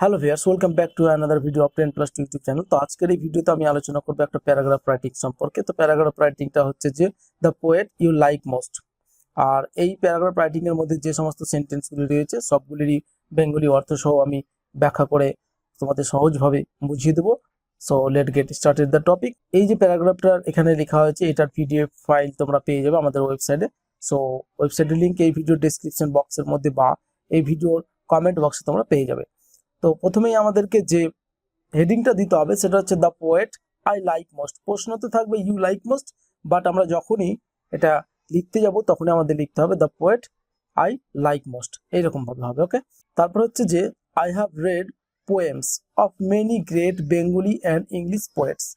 Hello viewers welcome back to another video of ten plus YouTube channel তো আজকের এই ভিডিওতে আমি আলোচনা করব একটা প্যারাগ্রাফ রাইটিং সম্পর্কে। তো প্যারাগ্রাফ রাইটিংটা হচ্ছে যে the poet you like most আর এই প্যারাগ্রাফ রাইটিং এর মধ্যে যে সমস্ত সেন্টেন্সগুলি রয়েছে, সবগুলিরই বেঙ্গলি অর্থ সহ আমি ব্যাখ্যা করে তোমাদের সহজভাবে বুঝিয়ে দেবো। So let get started the topic এই যে প্যারাগ্রাফটার এখানে লেখা হয়েছে, এটার পিডিএফ ফাইল তোমরা পেয়ে যাবে আমাদের ওয়েবসাইটে সো ওয়েবসাইটের লিঙ্ক এই ভিডিও ডেসক্রিপশন বক্সের মধ্যে বা এই ভিডিওর কমেন্ট বক্সে তোমরা পেয়ে যাবে। তো প্রথমেই আমাদেরকে যে হেডিংটা দিতে হবে সেটা হচ্ছে the poet, I like most. প্রশ্ন তো থাকবে, ইউ লাইক মোস্ট? বাট আমরা যখনই এটা লিখতে যাব, তখনই আমাদের লিখতে হবে the poet, I like most. এইরকম ভাবে হবে, ওকে? তারপর হচ্ছে যে, I have read poems of many great Bengali and English poets.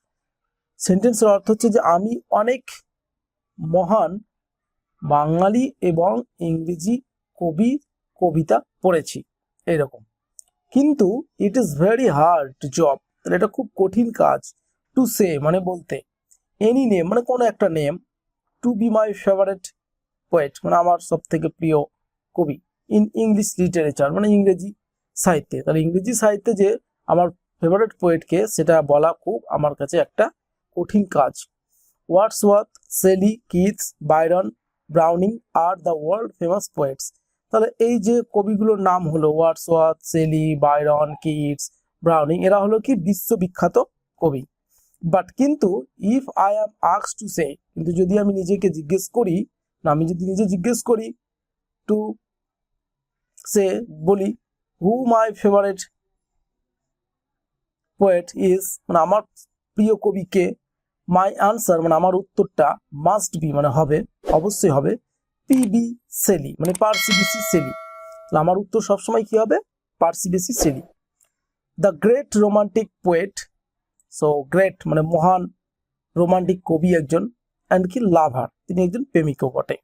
সেন্টেন্সের অর্থ হচ্ছে যে, আমি অনেক মহান বাঙালি এবং ইংরেজি কবি, কবিতা পড়েছি। এইরকম। কিন্তু it is very hard job তাহলে এটা খুব কঠিন কাজ টু সে মানে বলতে এনি নেম মানে কোনো একটা name to be my favourite poet মানে আমার সব থেকে প্রিয় কবি ইন ইংলিশ লিটারেচার মানে ইংরেজি সাহিত্যে। তাহলে ইংরেজি সাহিত্যে যে আমার ফেভারেট পোয়েটকে সেটা বলা খুব আমার কাছে একটা কঠিন কাজ। Wordsworth Shelley Keats Byron Browning R the world famous poets তাহলে এই যে কবিগুলোর নাম হলো Wordsworth Shelley Byron Keats Browning এরা হলো কি বিশ্ববিখ্যাত কবি। বাট কিন্তু ইফ আই অ্যাম আক্স টু সে কিন্তু যদি আমি নিজেকে জিজ্ঞেস করি, না, আমি যদি নিজে জিজ্ঞেস করি টু সে বলি who my favourite poet is মানে আমার প্রিয় কবিকে মাই আনসার মানে আমার উত্তরটা মাস্ট বি মানে হবে, অবশ্যই হবে। পিবি সেলি মানে পার্সিবিসি সেলি তাহলে আমার উত্তর সবসময় কি হবে? Percy Bysshe Shelley the great romantic poet so great মানে মহান রোমান্টিক কবি একজন অ্যান্ড কি লাভার তিনি একজন প্রেমিকও বটে।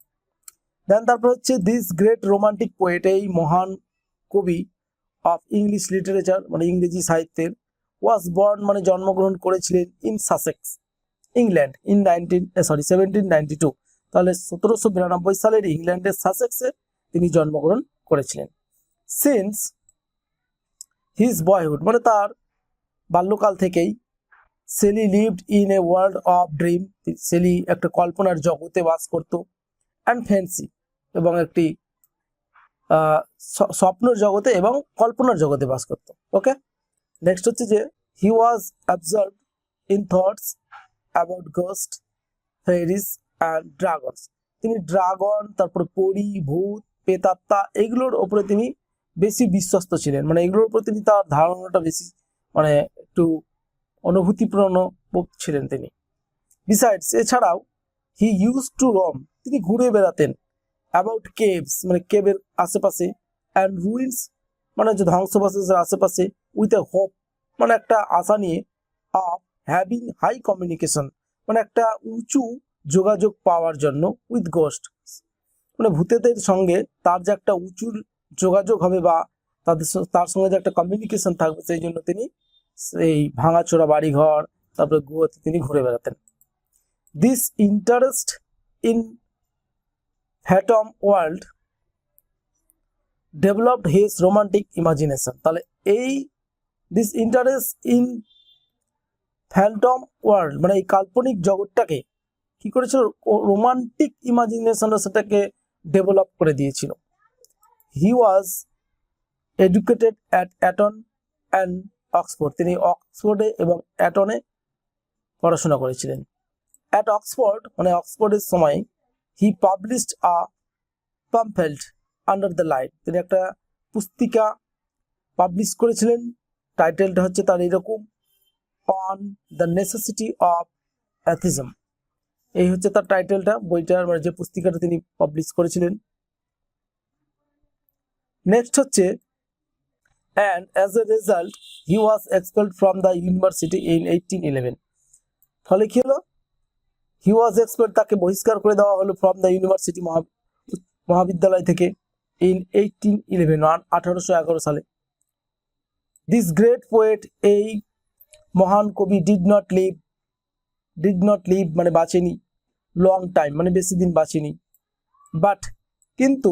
দেন তারপর হচ্ছে দিস গ্রেট রোমান্টিক পোয়েট এই মহান কবি অফ ইংলিশ লিটারেচার মানে ইংরেজি সাহিত্যের ওয়াজ বর্ন মানে জন্মগ্রহণ করেছিলেন in Sussex England in nineteen sorry seventeen ninety two তাহলে সতেরোশো বিরানব্বই সালের ইংল্যান্ডের সাসেক্সে তিনি জন্মগ্রহণ করেছিলেন। সিন্স হিজ বয়হুড মানে তার বাল্যকাল থেকেই Shelley lived in a world of dream Shelley একটা কল্পনার জগতে বাস করত অ্যান্ড ফ্যান্সি এবং একটি স্বপ্নের জগতে এবং কল্পনার জগতে বাস করত। ওকে নেক্সট হচ্ছে যে he was absorb in thoughts about ghost fairies and dragons তিনি ড্রাগন তারপরে পরি, ভূত পেতাত্মা এগুলোর ওপরে তিনি বেশি বিশ্বস্ত ছিলেন। মানে এগুলোর উপর তিনি তার ধারণাটা বেশি মানে একটু অনুভূতিপূর্ণ ছিলেন তিনি। বিসাইডস এছাড়াও হি ইউজ টু রম তিনি ঘুরে বেড়াতেন। অ্যাবাউট কেভস মানে কেভের আশেপাশে অ্যান্ড রুইন্স মানে যে ধ্বংসবাসের আশেপাশে উইথ এ হোপ মানে একটা আশা নিয়ে অফ হ্যাভিং হাই কমিউনিকেশন মানে একটা উঁচু যোগাযোগ পাওয়ার জন্য উইথ গোস্ট মানে ভূতেদের সঙ্গে তার যে একটা উঁচু যোগাযোগ হবে বা তাদের তার সঙ্গে যে একটা কমিউনিকেশন থাকবে, সেই জন্য তিনি সেই ভাঙাচোরা বাড়িঘর, তারপরে গুয়োতে তিনি ঘুরে বেড়াতেন। This interest in phantom world developed his romantic imagination তাহলে এই this interest in phantom world মানে এই কাল্পনিক জগৎটাকে কি করেছিল? রোমান্টিক ইমাজিনেশন সেটাকে ডেভেলপ করে দিয়েছিল। He was educated at Eton and Oxford তিনি অক্সফোর্ডে এবং অ্যাটনে পড়াশোনা করেছিলেন। অ্যাট অক্সফোর্ড মানে অক্সফোর্ডের সময় he published a pamphlet under the light তিনি একটা পুস্তিকা পাবলিশ করেছিলেন। টাইটেলটা হচ্ছে তার এরকম on the necessity of atheism এই হচ্ছে তার টাইটেলটা, বইটার মানে যে পুস্তিকাটা তিনি পাবলিশ করেছিলেন। নেক্সট হচ্ছে and as a result he was expelled from the university in eighteen eleven ফলে কি হলো? হি ওয়াজ এক্সপেল্ড তাকে বহিষ্কার করে দেওয়া হলো ফ্রম দ্য ইউনিভার্সিটি মহাবিদ্যালয় থেকে ইন এইটিন ইলেভেন আঠারোশো এগারো সালে। দিস গ্রেট পোয়েট এই মহান কবি did not live did not live মানে বাঁচেনি লং টাইম মানে বেশি দিন বাঁচেনি। বাট কিন্তু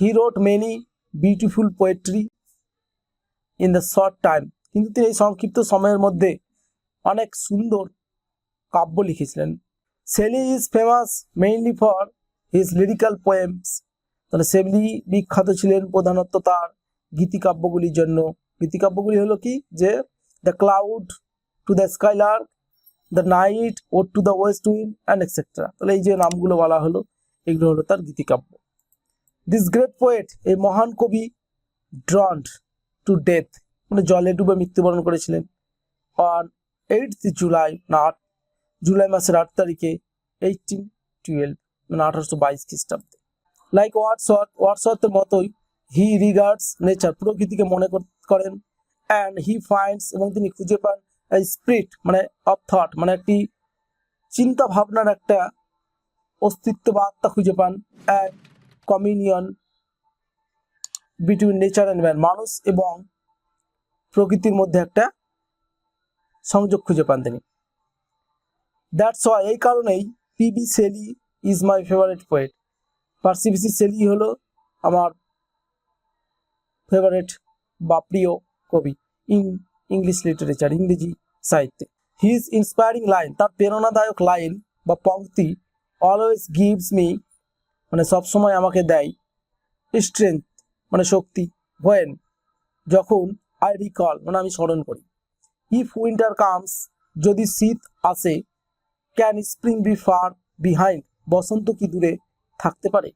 he wrote many beautiful poetry in the short time কিন্তু তিনি এই সংক্ষিপ্ত সময়ের মধ্যে অনেক সুন্দর কাব্য লিখেছিলেন। Shelley is famous mainly for his lyrical poems তাহলে সেলি বিখ্যাত ছিলেন প্রধানত তার গীতিকাব্যগুলির জন্য। গীতিকাব্যগুলি হলো কি? যে the cloud to the skylark the night O to the west wind and etcetera তাহলে এই যে নামগুলো বলা হলো, এগুলো হলো তার গীতিকাব্য দিস গ্রেট পোয়েট এই মহান কবি ড্রন্ড টু ডেথ মানে জলে ডুবে মৃত্যুবরণ করেছিলেন। অন এইট জুলাই না আট জুলাই মাসের আট তারিখে এইটিন টুয়েলভ মানে আঠারোশো বাইশ খ্রিস্টাব্দে। লাইক ওয়াটসওয়ার্থ ওয়াটসওয়ার্থের মতোই হি রিগার্ডস নেচার প্রকৃতিকে মনে কর- করেন অ্যান্ড হি ফাইন্ডস এবং তিনি খুঁজে পান স্পিরিট মানে অফ থট মানে একটি চিন্তা ভাবনার একটা অস্তিত্ব বা আত্মা খুঁজে পান and communion between nature and man মানুষ এবং প্রকৃতির মধ্যে একটা সংযোগ খুঁজে পান তিনি। দ্যাটস ওয়াই এই কারণেই PB Shelley is my favourite poet Percy Bysshe Shelley হলো আমার ফেভারিট বা প্রিয় কবি। ইন ইংলিশ লিটারেচার ইংরেজি সাহিত্যে। হিজ ইন্সপায়ারিং লাইন তার প্রেরণাদায়ক লাইন বা পংক্তি অলওয়েজ গিভস মি মানে সবসময় আমাকে দেয় স্ট্রেংথ মানে শক্তি। হোয়েন যখন আই রিকল মানে আমি স্মরণ করি। ইফ উইন্টার কামস যদি শীত আসে can spring be far behind বসন্ত কি দূরে থাকতে পারে?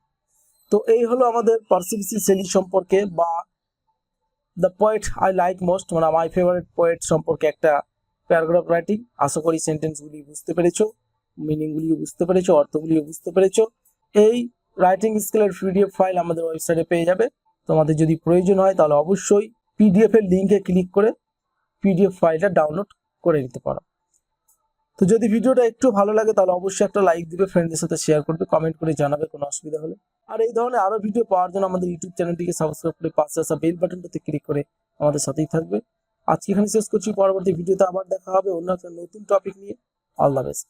তো এই হলো আমাদের পার্সিবিসি সেলি সম্পর্কে বা the poet I like most মানে মাই ফেভারিট পোয়েট সম্পর্কে একটা প্যারাগ্রাফ রাইটিং আশা করি সেন্টেন্সগুলি বুঝতে পেরেছ মিনিংগুলিও বুঝতে পেরেছ, অর্থগুলিও বুঝতে পেরেছ। এই রাইটিং স্কেলের পিডিএফ ফাইল আমাদের ওয়েবসাইটে পেয়ে যাবে। তোমাদের যদি প্রয়োজন হয় তাহলে অবশ্যই পিডিএফ এর লিঙ্কে ক্লিক করে পিডিএফ ফাইলটা ডাউনলোড করে নিতে পারো। তো যদি ভিডিওটা একটু ভালো লাগে, তাহলে অবশ্যই একটা লাইক দিবে ফ্রেন্ডদের সাথে শেয়ার করবে কমেন্ট করে জানাবে, কোনো অসুবিধা হলে। আর এই ধরনের আরও ভিডিও পাওয়ার জন্য আমাদের ইউটিউব চ্যানেলটিকে সাবস্ক্রাইব করে পাশে আসা বেল বাটনটাতে ক্লিক করে আমাদের সাথেই থাকবে। আজকে এখানে শেষ করছি, পরবর্তী ভিডিওতে আবার দেখা হবে অন্য একটা নতুন টপিক নিয়ে। All the best